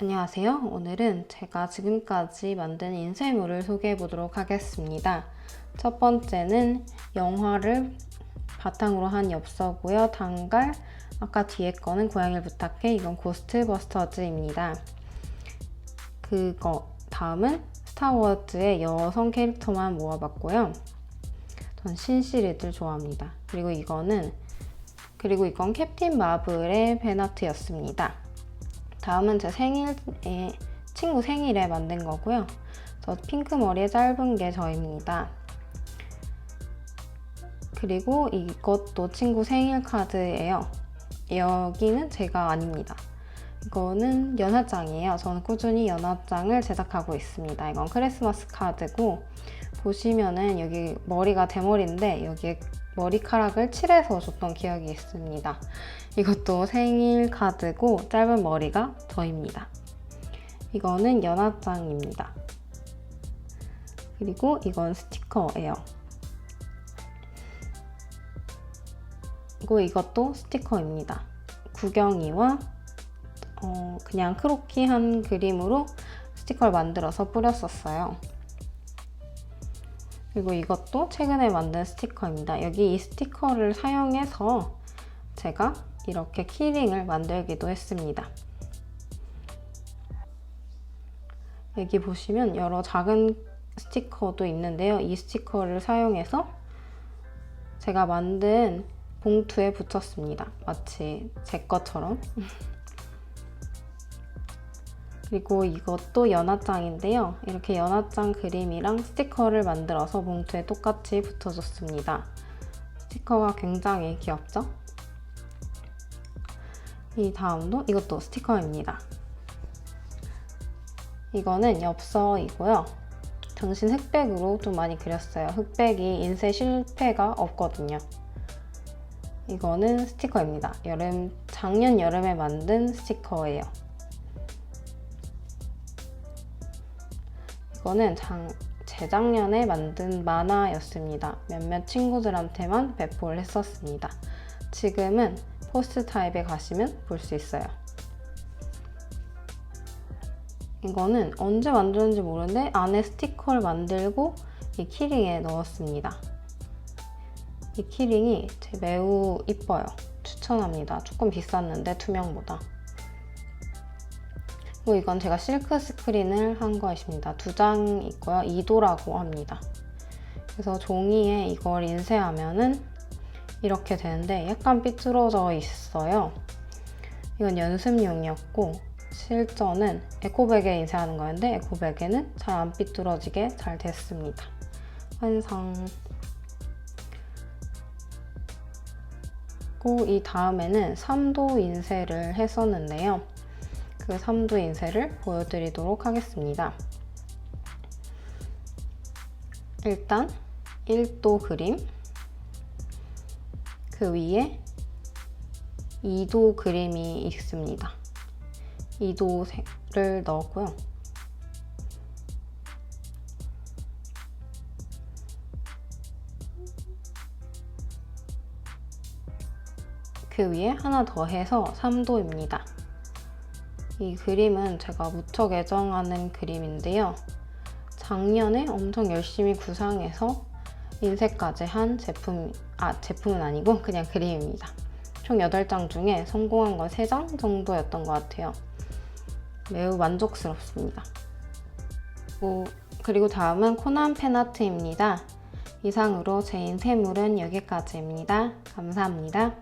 안녕하세요. 오늘은 제가 지금까지 만든 인쇄물을 소개해 보도록 하겠습니다. 첫 번째는 영화를 바탕으로 한 엽서고요. 단갈, 아까 뒤에 거는 고양이를 부탁해. 이건 고스트버스터즈입니다. 그거 다음은 스타워즈의 여성 캐릭터만 모아봤고요. 전 신시리즈를 좋아합니다. 그리고 이거는 그리고 이건 캡틴 마블의 팬아트였습니다. 다음은 제 생일에 친구 생일에 만든 거고요. 저 핑크 머리에 짧은 게 저입니다. 그리고 이것도 친구 생일 카드예요. 여기는 제가 아닙니다. 이거는 연하장이에요. 저는 꾸준히 연하장을 제작하고 있습니다. 이건 크리스마스 카드고 보시면은 여기 머리가 대머리인데 여기에 머리카락을 칠해서 줬던 기억이 있습니다. 이것도 생일 카드고 짧은 머리가 저입니다. 이거는 연하장입니다. 그리고 이건 스티커예요. 그리고 이것도 스티커입니다. 구경이와 어, 그냥 크로키 한 그림으로 스티커를 만들어서 뿌렸었어요. 그리고 이것도 최근에 만든 스티커입니다. 여기 이 스티커를 사용해서 제가 이렇게 키링을 만들기도 했습니다. 여기 보시면 여러 작은 스티커도 있는데요. 이 스티커를 사용해서 제가 만든 봉투에 붙였습니다. 마치 제 것처럼. 그리고 이것도 연하장인데요. 이렇게 연하장 그림이랑 스티커를 만들어서 봉투에 똑같이 붙여줬습니다. 스티커가 굉장히 귀엽죠? 이 다음도 이것도 스티커입니다. 이거는 엽서이고요. 전신 흑백으로 좀 많이 그렸어요. 흑백이 인쇄 실패가 없거든요. 이거는 스티커입니다. 여름, 작년 여름에 만든 스티커예요. 이거는 장, 재작년에 만든 만화였습니다. 몇몇 친구들한테만 배포를 했었습니다. 지금은 포스트 타입에 가시면 볼 수 있어요. 이거는 언제 만들었는지 모르는데 안에 스티커를 만들고 이 키링에 넣었습니다. 이 키링이 매우 이뻐요. 추천합니다. 조금 비쌌는데 투명보다. 그리고 이건 제가 실크 스크린을 한 것입니다. 두 장 있고요. 2도라고 합니다. 그래서 종이에 이걸 인쇄하면은 이렇게 되는데 약간 삐뚤어져 있어요. 이건 연습용이었고 실전은 에코백에 인쇄하는 거였는데 에코백에는 잘 안 삐뚤어지게 잘 됐습니다. 그리고 이 다음에는 3도 인쇄를 했었는데요. 그 3도 인쇄를 보여드리도록 하겠습니다. 일단 1도 그림, 그 위에 2도 그림이 있습니다. 2도를 넣었고요. 그 위에 하나 더 해서 3도입니다. 이 그림은 제가 무척 애정하는 그림인데요. 작년에 엄청 열심히 구상해서 인쇄까지 한 제품, 아, 제품은 아니고 그냥 그림입니다. 총 8장 중에 성공한 건 3장 정도였던 것 같아요. 매우 만족스럽습니다. 오, 그리고 다음은 코난 팬아트입니다. 이상으로 제 인쇄물은 여기까지입니다. 감사합니다.